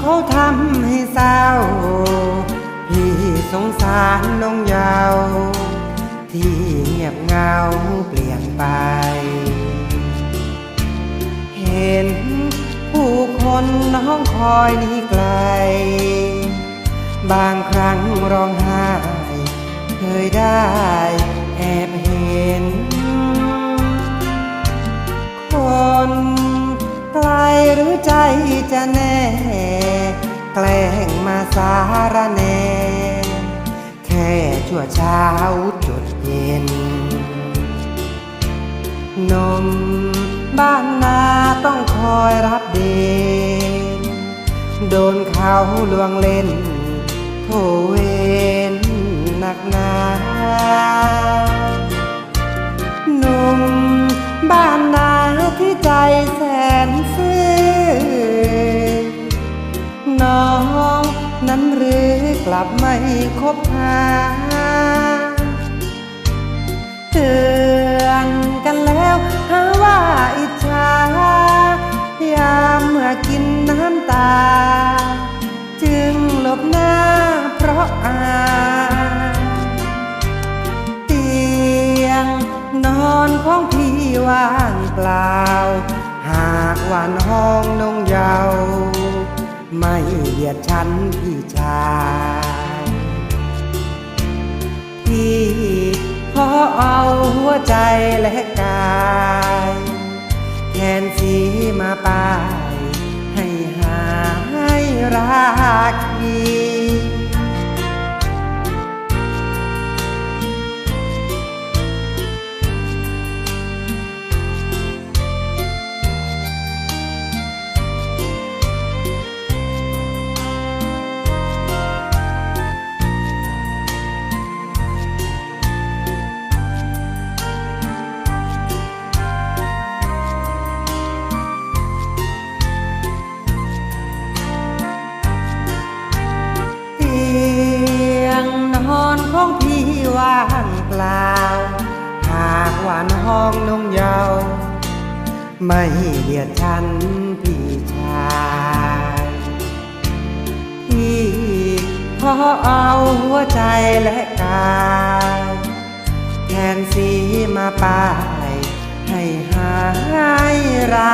เขาทำให้เศร้า พี่สงสารน้องยาว ที่เงียบเหงาเปลี่ยนไป เห็นผู้คนน้องคอยนี้ไกล บางครั้งร้องไห้เคยได้ จะแน่ แกล้งมาสารแหน่แค่ชั่วเช้าจุดเย็น นมบ้านนาต้องคอยรับเดนโดนเขาลวงเล่นโทเวนหนักหนา น้องนั้นหรือกลับไม่คบหาเตือนกันแล้วหาว่าอิจฉายามเมื่อกินน้ำตา จึงหลบหน้าเพราะอาเตียงนอนของพี่ว่างเปล่า หากวันห้องนงเยาว ไม่เหยียดฉันพี่ชายที่ขอเอาหัวใจและกายแทนสีมาป้ายให้หายรักดี งนอนของพี่ว่างเปล่า หากวันห้องนงเยาวไม่เหยียดฉันพี่ชายพี่ขอเอาหัวใจและกายแทนสีมาป้ายให้หายรักนี้